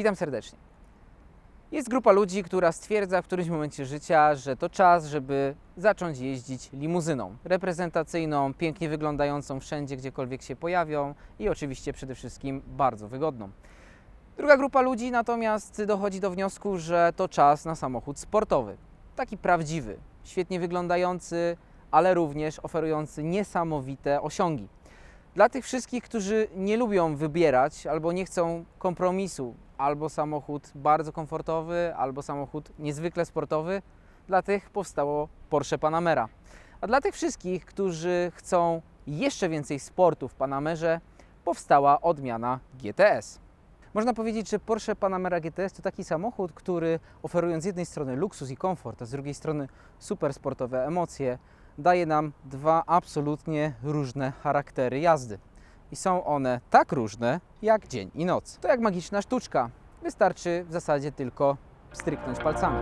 Witam serdecznie. Jest grupa ludzi, która stwierdza w którymś momencie życia, że to czas, żeby zacząć jeździć limuzyną reprezentacyjną, pięknie wyglądającą wszędzie, gdziekolwiek się pojawią i oczywiście przede wszystkim bardzo wygodną. Druga grupa ludzi natomiast dochodzi do wniosku, że to czas na samochód sportowy. Taki prawdziwy, świetnie wyglądający, ale również oferujący niesamowite osiągi. Dla tych wszystkich, którzy nie lubią wybierać albo nie chcą kompromisu, albo samochód bardzo komfortowy, albo samochód niezwykle sportowy, dla tych powstało Porsche Panamera. A dla tych wszystkich, którzy chcą jeszcze więcej sportu w Panamerze, powstała odmiana GTS. Można powiedzieć, że Porsche Panamera GTS to taki samochód, który oferując z jednej strony luksus i komfort, a z drugiej strony super sportowe emocje, daje nam dwa absolutnie różne charaktery jazdy. I są one tak różne jak dzień i noc. To jak magiczna sztuczka. Wystarczy w zasadzie tylko stryknąć palcami.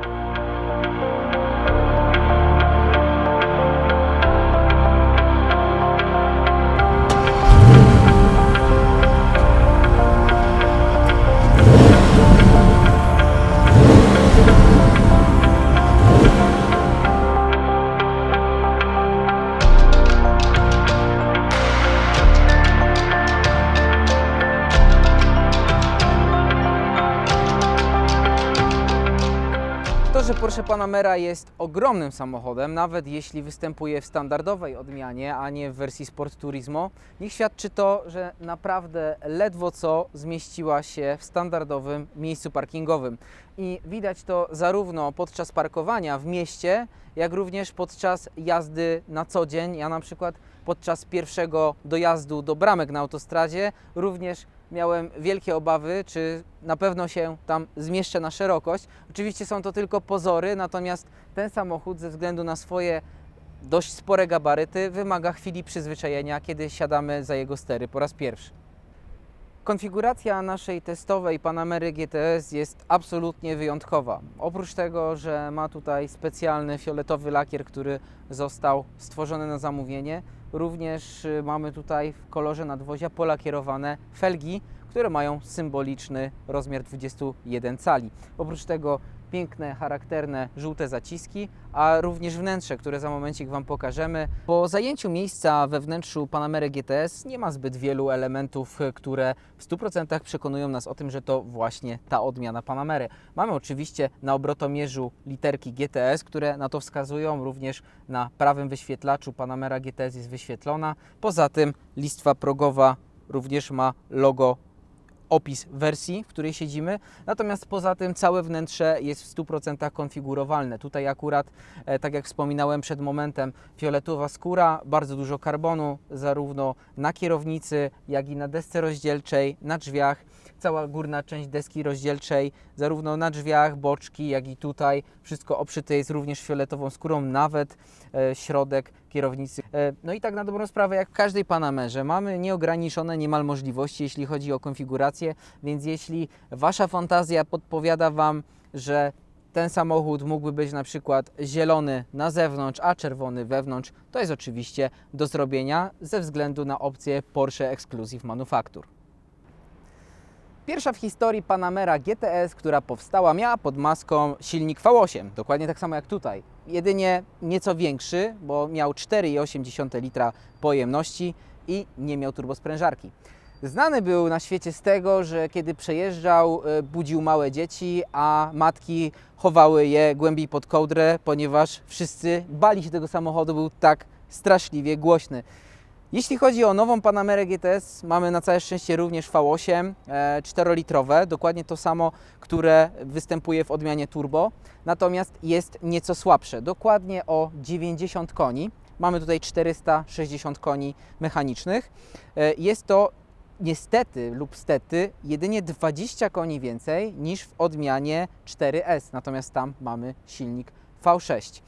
To, że Porsche Panamera jest ogromnym samochodem, nawet jeśli występuje w standardowej odmianie, a nie w wersji Sport Turismo, niech świadczy to, że naprawdę ledwo co zmieściła się w standardowym miejscu parkingowym. I widać to zarówno podczas parkowania w mieście, jak również podczas jazdy na co dzień. Ja na przykład podczas pierwszego dojazdu do bramek na autostradzie również miałem wielkie obawy, czy na pewno się tam zmieszczę na szerokość. Oczywiście są to tylko pozory, natomiast ten samochód ze względu na swoje dość spore gabaryty wymaga chwili przyzwyczajenia, kiedy siadamy za jego stery po raz pierwszy. Konfiguracja naszej testowej Panamery GTS jest absolutnie wyjątkowa. Oprócz tego, że ma tutaj specjalny fioletowy lakier, który został stworzony na zamówienie, również y, mamy tutaj w kolorze nadwozia polakierowane felgi, które mają symboliczny rozmiar 21 cali. Oprócz tego piękne, charakterne żółte zaciski, a również wnętrze, które za momencik Wam pokażemy. Po zajęciu miejsca we wnętrzu Panamery GTS nie ma zbyt wielu elementów, które w 100% przekonują nas o tym, że to właśnie ta odmiana Panamery. Mamy oczywiście na obrotomierzu literki GTS, które na to wskazują, również na prawym wyświetlaczu Panamera GTS jest wyświetlona. Poza tym listwa progowa również ma logo opis wersji, w której siedzimy. Natomiast poza tym całe wnętrze jest w 100% konfigurowalne. Tutaj akurat, e, tak jak wspominałem przed momentem, fioletowa skóra, bardzo dużo karbonu, zarówno na kierownicy, jak i na desce rozdzielczej, na drzwiach. Cała górna część deski rozdzielczej, zarówno na drzwiach, boczki, jak i tutaj, wszystko obszyte jest również fioletową skórą, nawet e, środek kierownicy. E, no i tak na dobrą sprawę, jak w każdej Panamerze, mamy nieograniczone niemal możliwości, jeśli chodzi o konfigurację, więc jeśli Wasza fantazja podpowiada Wam, że ten samochód mógłby być na przykład zielony na zewnątrz, a czerwony wewnątrz, to jest oczywiście do zrobienia ze względu na opcję Porsche Exclusive Manufacture. Pierwsza w historii Panamera GTS, która powstała, miała pod maską silnik V8, dokładnie tak samo jak tutaj. Jedynie nieco większy, bo miał 4,8 litra pojemności i nie miał turbosprężarki. Znany był na świecie z tego, że kiedy przejeżdżał, e, budził małe dzieci, a matki chowały je głębiej pod kołdrę, ponieważ wszyscy bali się tego samochodu, był tak straszliwie głośny. Jeśli chodzi o nową Panamerę GTS, mamy na całe szczęście również V8 e, 4-litrowe, dokładnie to samo, które występuje w odmianie turbo, natomiast jest nieco słabsze, dokładnie o 90 koni. Mamy tutaj 460 koni mechanicznych. E, Jest to niestety lub stety jedynie 20 koni więcej niż w odmianie 4S, natomiast tam mamy silnik V6.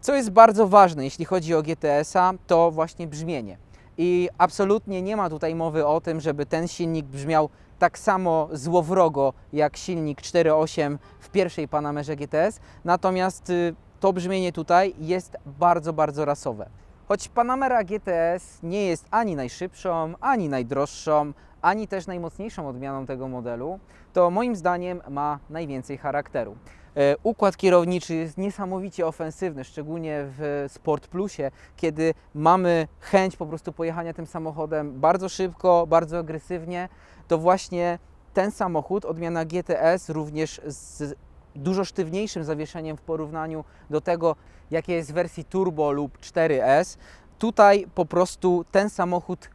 Co jest bardzo ważne, jeśli chodzi o GTS-a, to właśnie brzmienie. I absolutnie nie ma tutaj mowy o tym, żeby ten silnik brzmiał tak samo złowrogo jak silnik 4.8 w pierwszej Panamerze GTS, natomiast y, to brzmienie tutaj jest bardzo, bardzo rasowe. Choć Panamera GTS nie jest ani najszybszą, ani najdroższą, ani też najmocniejszą odmianą tego modelu, to moim zdaniem ma najwięcej charakteru. E, Układ kierowniczy jest niesamowicie ofensywny, szczególnie w Sport Plusie, kiedy mamy chęć po prostu pojechania tym samochodem bardzo szybko, bardzo agresywnie, to właśnie ten samochód, odmiana GTS, również z dużo sztywniejszym zawieszeniem w porównaniu do tego, jakie jest w wersji Turbo lub 4S. Tutaj po prostu ten samochód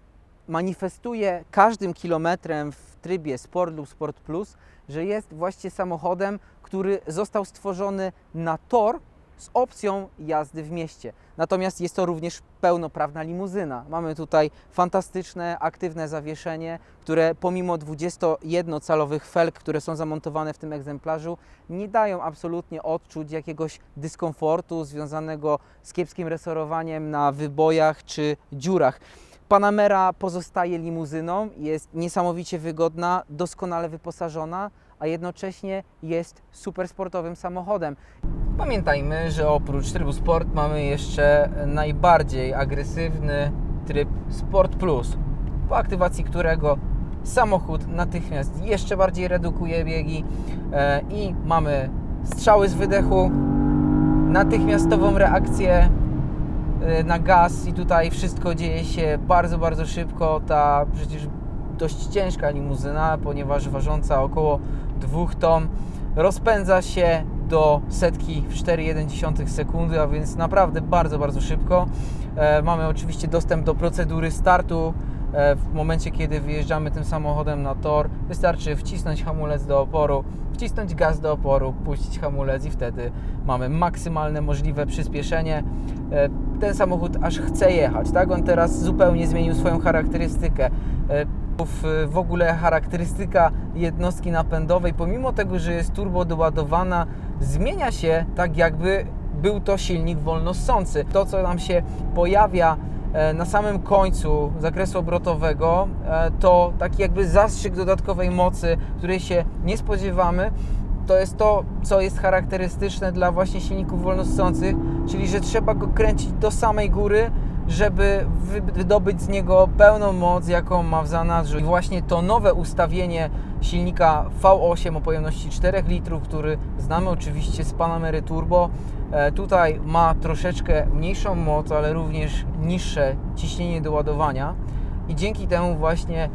manifestuje każdym kilometrem w trybie Sport lub Sport Plus, że jest właśnie samochodem, który został stworzony na tor z opcją jazdy w mieście. Natomiast jest to również pełnoprawna limuzyna. Mamy tutaj fantastyczne, aktywne zawieszenie, które pomimo 21-calowych felg, które są zamontowane w tym egzemplarzu, nie dają absolutnie odczuć jakiegoś dyskomfortu związanego z kiepskim resorowaniem na wybojach czy dziurach. Panamera pozostaje limuzyną, jest niesamowicie wygodna, doskonale wyposażona, a jednocześnie jest super sportowym samochodem. Pamiętajmy, że oprócz trybu Sport mamy jeszcze najbardziej agresywny tryb Sport Plus, po aktywacji którego samochód natychmiast jeszcze bardziej redukuje biegi e, i mamy strzały z wydechu, natychmiastową reakcję na gaz i tutaj wszystko dzieje się bardzo, bardzo szybko. Ta przecież dość ciężka limuzyna, ponieważ ważąca około 2 ton, rozpędza się do setki w 4,1 sekundy, a więc naprawdę bardzo, bardzo szybko. E, mamy oczywiście dostęp do procedury startu. E, w momencie, kiedy wyjeżdżamy tym samochodem na tor, wystarczy wcisnąć hamulec do oporu, wcisnąć gaz do oporu, puścić hamulec i wtedy mamy maksymalne możliwe przyspieszenie. E, ten samochód aż chce jechać, tak? On teraz zupełnie zmienił swoją charakterystykę. E, w, ogóle charakterystyka jednostki napędowej, pomimo tego, że jest turbo doładowana, zmienia się tak jakby był to silnik wolnossący. To, co nam się pojawia na samym końcu zakresu obrotowego, e, to taki jakby zastrzyk dodatkowej mocy, której się nie spodziewamy. To jest to, co jest charakterystyczne dla właśnie silników wolnossących, czyli że trzeba go kręcić do samej góry, żeby wy- wydobyć z niego pełną moc, jaką ma w zanadrzu. I właśnie to nowe ustawienie silnika V8 o pojemności 4 litrów, który znamy oczywiście z Panamery Turbo, e, tutaj ma troszeczkę mniejszą moc, ale również niższe ciśnienie do ładowania i dzięki temu właśnie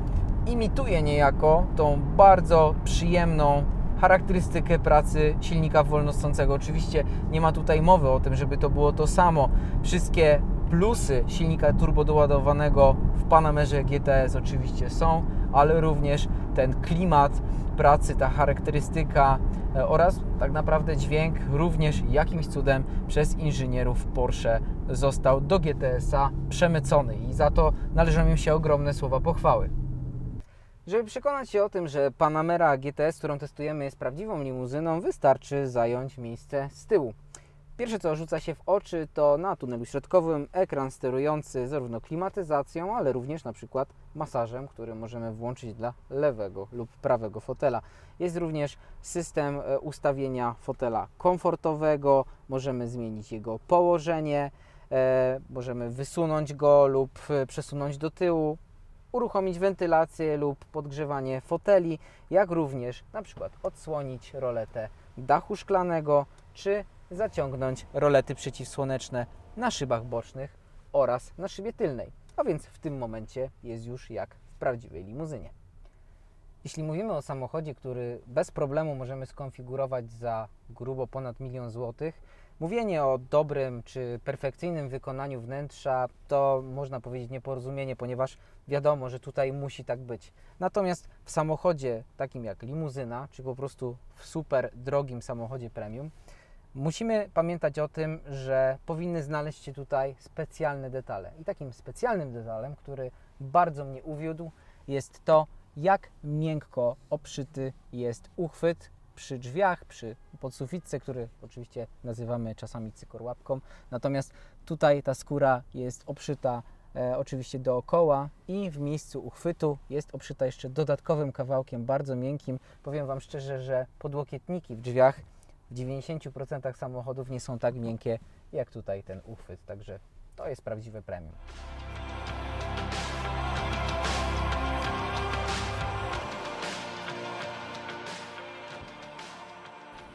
imituje niejako tą bardzo przyjemną charakterystykę pracy silnika wolnossącego. Oczywiście nie ma tutaj mowy o tym, żeby to było to samo. Wszystkie plusy silnika turbodoładowanego w Panamerze GTS oczywiście są, ale również ten klimat pracy, ta charakterystyka e, oraz tak naprawdę dźwięk również jakimś cudem przez inżynierów Porsche został do GTS-a przemycony i za to należą im się ogromne słowa pochwały. Żeby przekonać się o tym, że Panamera GTS, którą testujemy, jest prawdziwą limuzyną, wystarczy zająć miejsce z tyłu. Pierwsze, co rzuca się w oczy, to na tunelu środkowym ekran sterujący zarówno klimatyzacją, ale również na przykład masażem, który możemy włączyć dla lewego lub prawego fotela. Jest również system e, ustawienia fotela komfortowego, możemy zmienić jego położenie, e, możemy wysunąć go lub e, przesunąć do tyłu, uruchomić wentylację lub podgrzewanie foteli, jak również na przykład odsłonić roletę dachu szklanego czy zaciągnąć rolety przeciwsłoneczne na szybach bocznych oraz na szybie tylnej. A więc w tym momencie jest już jak w prawdziwej limuzynie. Jeśli mówimy o samochodzie, który bez problemu możemy skonfigurować za grubo ponad milion złotych, mówienie o dobrym czy perfekcyjnym wykonaniu wnętrza to można powiedzieć nieporozumienie, ponieważ wiadomo, że tutaj musi tak być. Natomiast w samochodzie takim jak limuzyna, czy po prostu w super drogim samochodzie premium, musimy pamiętać o tym, że powinny znaleźć się tutaj specjalne detale. I takim specjalnym detalem, który bardzo mnie uwiódł, jest to, jak miękko obszyty jest uchwyt przy drzwiach, przy podsufitce, który oczywiście nazywamy czasami cykorłapką. Natomiast tutaj ta skóra jest obszyta e, oczywiście dookoła i w miejscu uchwytu jest obszyta jeszcze dodatkowym kawałkiem bardzo miękkim. Powiem Wam szczerze, że podłokietniki w drzwiach w 90% samochodów nie są tak miękkie jak tutaj ten uchwyt. Także to jest prawdziwe premium.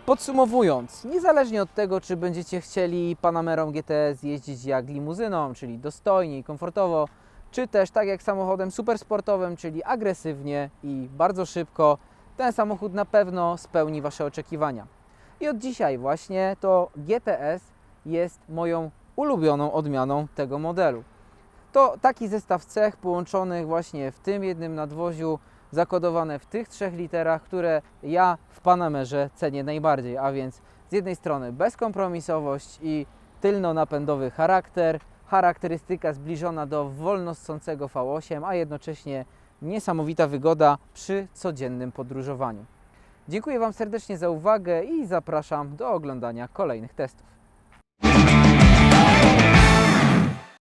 Podsumowując, niezależnie od tego, czy będziecie chcieli Panamerą GTS jeździć jak limuzyną, czyli dostojnie i komfortowo, czy też tak jak samochodem supersportowym, czyli agresywnie i bardzo szybko, ten samochód na pewno spełni Wasze oczekiwania. I od dzisiaj właśnie to GTS jest moją ulubioną odmianą tego modelu. To taki zestaw cech połączonych właśnie w tym jednym nadwoziu, zakodowane w tych trzech literach, które ja w Panamerze cenię najbardziej, a więc z jednej strony bezkompromisowość i tylno-napędowy charakter, charakterystyka zbliżona do wolno ssącego V8, a jednocześnie niesamowita wygoda przy codziennym podróżowaniu. Dziękuję Wam serdecznie za uwagę i zapraszam do oglądania kolejnych testów.